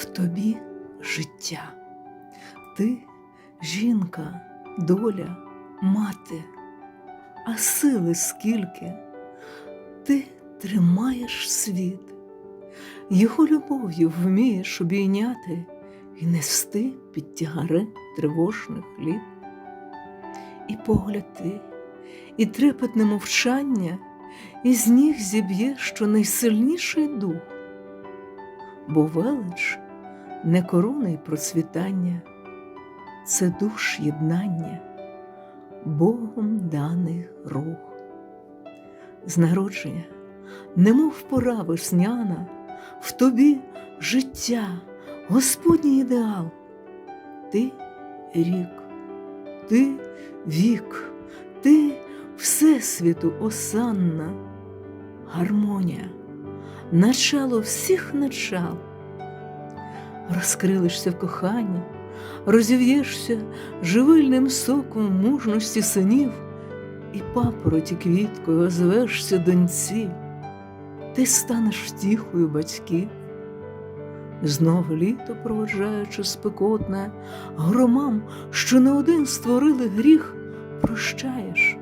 в тобі життя. Ти жінка, доля, мати, а сили скільки ти тримаєш світ, його любов'ю вмієш обійняти і нести під тягари тривожних літ. І погляд ти, і трепетне мовчання, і з ніг зіб'є, що найсильніший дух, бо велич не корони й процвітання, це душ єднання, Богом даний рух. З народження, немов пора весняна, в тобі життя, Господній ідеал, ти рік, ти вік, ти Всесвіту осанна, гармонія, начало всіх начал. Розкрилишся в коханні, розів'єшся живильним соком мужності синів, і папороті квіткою озвешся доньці, ти станеш втіхою батьків. Знов літо проводжаючи спекотне, громам, що не один створили гріх, прощаєш,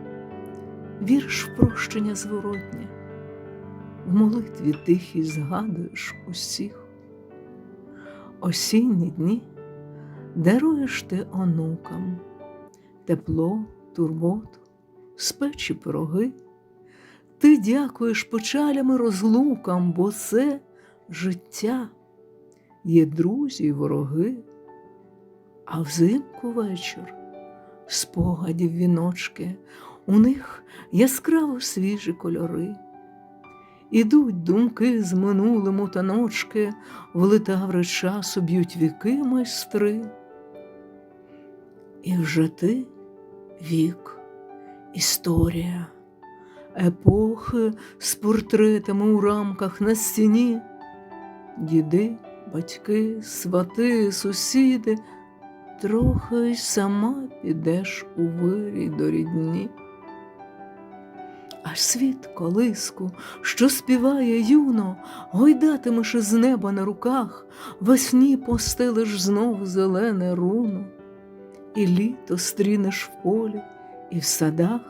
віриш в прощення зворотнє, в молитві тихій згадуєш усіх. Осінні дні даруєш ти онукам тепло, турботу, спечі пироги. Ти дякуєш печалями розлукам, бо це життя, є друзі й вороги, а взимку вечір спогадів віночки, у них яскраво свіжі кольори. Ідуть думки з минулим у таночки, в литаври часу б'ють віки майстри. І вже ти вік, історія, епохи з портретами у рамках на стіні, діди, батьки, свати, сусіди, трохи й сама підеш у вирій до рідні. Аж світ колиску, що співає юно, гойдатимеш із неба на руках, весні постелиш знов зелене руно, і літо стрінеш в полі і в садах,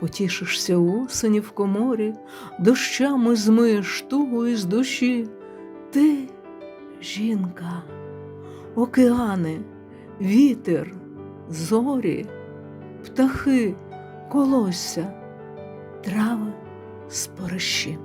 потішишся осені в коморі, дощами змиєш тугу із душі. Ти, жінка, океани, вітер, зорі, птахи, колосся трави, спориші.